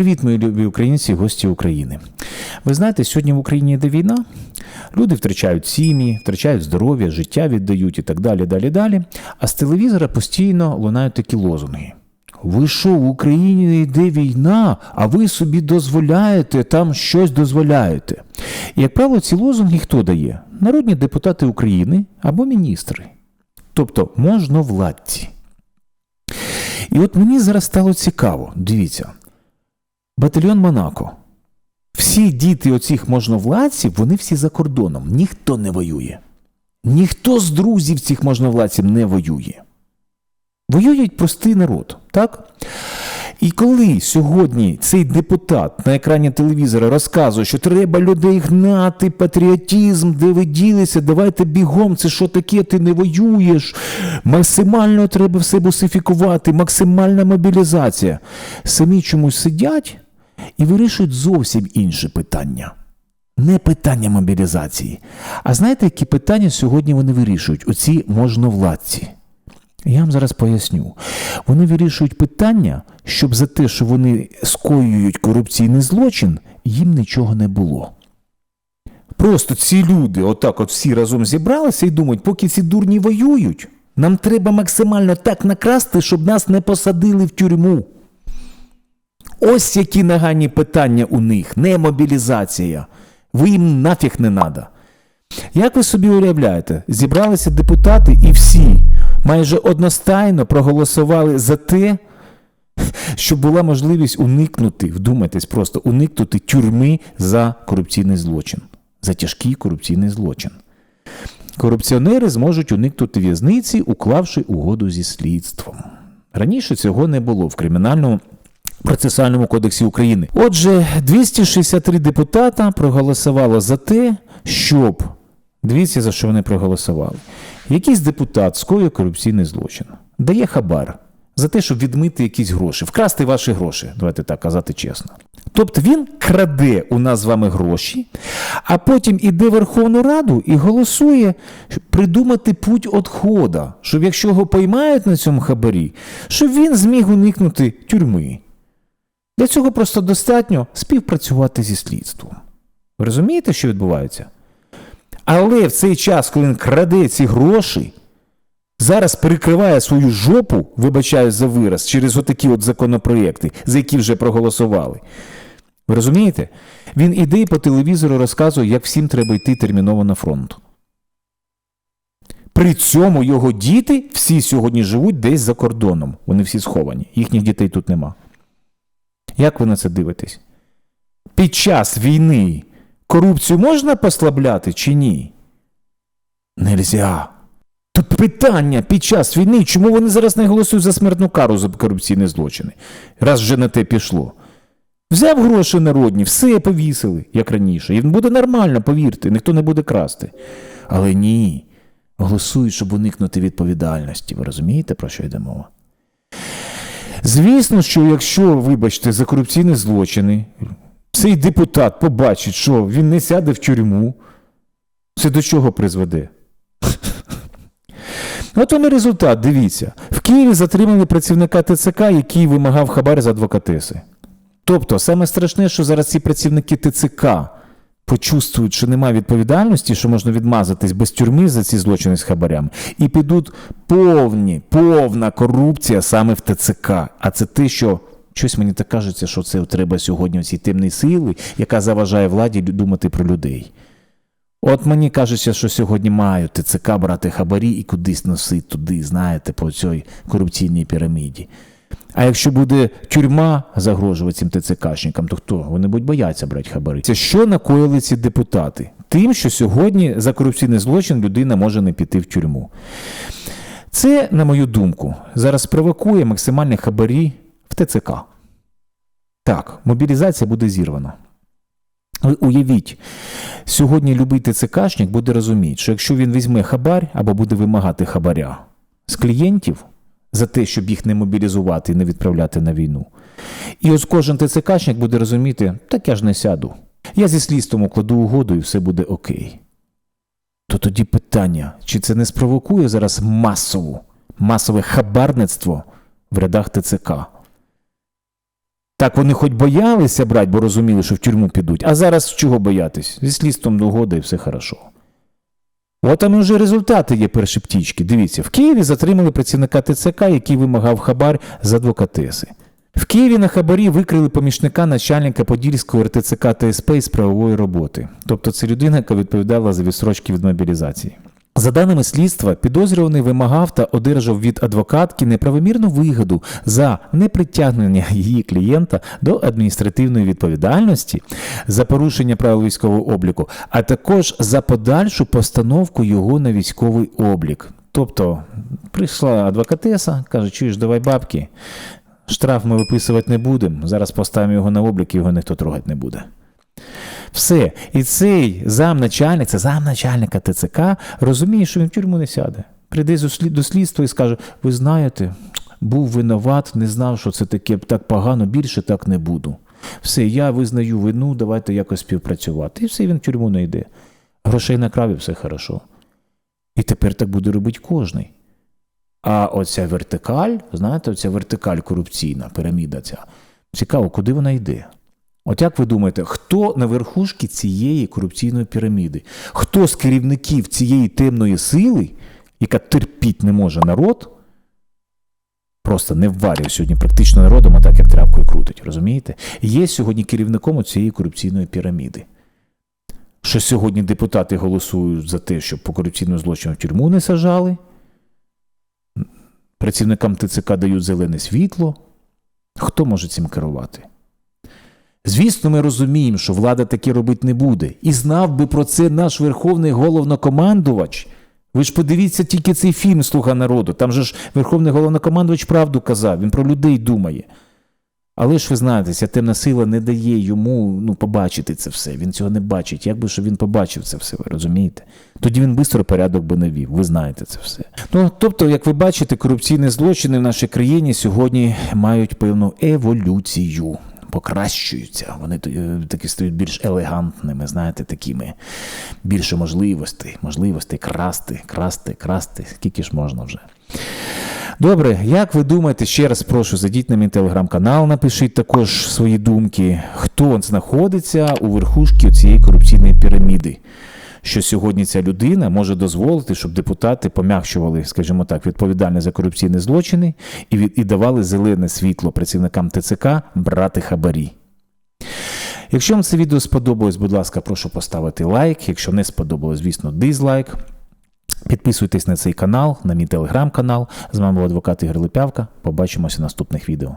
Привіт, мої любі українці, гості України. Ви знаєте, сьогодні в Україні йде війна, люди втрачають сім'ї, втрачають здоров'я, життя віддають і так далі, далі, далі. А з телевізора постійно лунають такі лозунги. Ви що, в Україні йде війна, а ви собі дозволяєте там щось дозволяєте. І, як правило, ці лозунги хто дає? Народні депутати України або міністри. Тобто можновладці. І от мені зараз стало цікаво, дивіться, батальйон Монако. Всі діти оцих можновладців, вони всі за кордоном. Ніхто не воює. Ніхто з друзів цих можновладців не воює. Воюють простий народ, так? І коли сьогодні цей депутат на екрані телевізора розказує, що треба людей гнати, патріотизм, де ви ділися, давайте бігом, це що таке, ти не воюєш, максимально треба все бусифікувати, максимальна мобілізація. Самі чомусь сидять і вирішують зовсім інше питання. Не питання мобілізації. А знаєте, які питання сьогодні вони вирішують? Оці можновладці. Я вам зараз поясню. Вони вирішують питання, щоб за те, що вони скоюють корупційний злочин, їм нічого не було. Просто ці люди, отак от всі разом зібралися і думають, поки ці дурні воюють, нам треба максимально так накрасти, щоб нас не посадили в тюрму. Ось які нагані питання у них, не мобілізація. Ви їм нафіг не треба. Як ви собі уявляєте, зібралися депутати і всі майже одностайно проголосували за те, щоб була можливість уникнути, вдумайтесь, просто уникнути тюрми за корупційний злочин, за тяжкий корупційний злочин. Корупціонери зможуть уникнути в'язниці, уклавши угоду зі слідством. Раніше цього не було в кримінальному процесуальному кодексі України. Отже, 263 депутата проголосувало за те, щоб дивіться, за що вони проголосували. Якийсь депутат скоює корупційний злочин, дає хабар за те, щоб відмити якісь гроші, вкрасти ваші гроші, давайте так казати чесно. Тобто він краде у нас з вами гроші, а потім іде в Верховну Раду і голосує придумати путь відходу, щоб якщо його поймають на цьому хабарі, щоб він зміг уникнути тюрми. Для цього просто достатньо співпрацювати зі слідством. Ви розумієте, що відбувається? Але в цей час, коли він краде ці гроші, зараз перекриває свою жопу, вибачаю за вираз, через отакі от законопроєкти, за які вже проголосували. Ви розумієте? Він іде і по телевізору розказує, як всім треба йти терміново на фронт. При цьому його діти всі сьогодні живуть десь за кордоном. Вони всі сховані. Їхніх дітей тут нема. Як ви на це дивитесь? Під час війни корупцію можна послабляти чи ні? Нельзя. Тут питання під час війни, чому вони зараз не голосують за смертну кару за корупційні злочини, раз вже на те пішло. Взяв гроші народні, все повісили, як раніше. І буде нормально, повірте, ніхто не буде красти. Але ні. Голосують, щоб уникнути відповідальності. Ви розумієте, про що йде мова? Звісно, що якщо, вибачте, за корупційні злочини, цей депутат побачить, що він не сяде в тюрму, це до чого призведе? От вам і результат, дивіться. В Києві затримали працівника ТЦК, який вимагав хабар з адвокатеси. Тобто, саме страшне, що зараз ці працівники ТЦК почувствують, що немає відповідальності, що можна відмазатись без тюрми за ці злочини з хабарями, і підуть повні, повна корупція саме в ТЦК. А це те, що щось мені так кажеться, що це треба сьогодні цій темної сили, яка заважає владі думати про людей. От мені кажеться, що сьогодні мають ТЦК брати хабарі і кудись носити туди, знаєте, по цій корупційній піраміді. А якщо буде тюрма загрожувати цим ТЦКшникам, то хто? Вони будуть бояться брати хабари. Це що накоїли ці депутати? Тим, що сьогодні за корупційний злочин людина може не піти в тюрму. Це, на мою думку, зараз провокує максимальні хабарі в ТЦК. Так, мобілізація буде зірвана. Ви уявіть, сьогодні любий ТЦКшник буде розуміти, що якщо він візьме хабар або буде вимагати хабаря з клієнтів за те, щоб їх не мобілізувати і не відправляти на війну, і ось кожен ТЦКшник буде розуміти, так я ж не сяду. Я зі слідством укладу угоду і все буде окей. То тоді питання, чи це не спровокує зараз масову, масове хабарництво в рядах ТЦК? Так вони хоч боялися брати, бо розуміли, що в тюрму підуть. А зараз чого боятись? Зі слідством догоди і все хорошо. От там вже результати є перші птічки. Дивіться, в Києві затримали працівника ТЦК, який вимагав хабар з адвокатеси. В Києві на хабарі викрили помічника начальника Подільського РТЦК ТСП із правової роботи. Тобто це людина, яка відповідала за відсрочки від мобілізації. За даними слідства, підозрюваний вимагав та одержав від адвокатки неправомірну вигоду за непритягнення її клієнта до адміністративної відповідальності за порушення правил військового обліку, а також за подальшу постановку його на військовий облік. Тобто прийшла адвокатеса, каже, чуєш, давай бабки, штраф ми виписувати не будемо, зараз поставимо його на облік, і його ніхто трогати не буде. Все. І цей замначальник, це замначальника ТЦК, розуміє, що він в тюрму не сяде. Прийде до слідства і скаже: ви знаєте, був винуват, не знав, що це таке так погано, більше так не буду. Все, я визнаю вину, давайте якось співпрацювати. І все, він в тюрму не йде. Грошей накрав і все хорошо. І тепер так буде робити кожний. А оця вертикаль, знаєте, оця вертикаль корупційна, піраміда ця. Цікаво, куди вона йде? От як ви думаєте, хто на верхушці цієї корупційної піраміди? Хто з керівників цієї темної сили, яка терпіть не може народ, просто не вварює сьогодні практично народом, а так як тряпкою крутить, розумієте? Є сьогодні керівником цієї корупційної піраміди. Що сьогодні депутати голосують за те, щоб по корупційному злочину в тюрму не сажали, працівникам ТЦК дають зелене світло. Хто може цим керувати? Звісно, ми розуміємо, що влада таке робити не буде. І знав би про це наш верховний головнокомандувач. Ви ж подивіться тільки цей фільм Слуга народу. Там же ж верховний головнокомандувач правду казав, він про людей думає. Але ж ви знаєте, ця темна сила не дає йому ну, побачити це все. Він цього не бачить. Як би що він побачив це все, ви розумієте? Тоді він швидко порядок би навів. Ви знаєте це все. Ну, тобто, як ви бачите, корупційні злочини в нашій країні сьогодні мають певну еволюцію. Покращуються, вони е, такі стають більш елегантними, знаєте, такими більше можливостей, можливостей красти, красти, красти. Скільки ж можна вже. Добре, як ви думаєте, ще раз прошу, зайдіть на мій телеграм-канал, напишіть також свої думки, хто знаходиться у верхушці цієї корупційної піраміди. Що сьогодні ця людина може дозволити, щоб депутати пом'якшували, скажімо так, відповідальність за корупційні злочини і, від, і давали зелене світло працівникам ТЦК брати хабарі. Якщо вам це відео сподобалось, будь ласка, прошу поставити лайк. Якщо не сподобалось, звісно, дизлайк. Підписуйтесь на цей канал, на мій телеграм-канал. З вами був адвокат Ігор Липявка. Побачимося в наступних відео.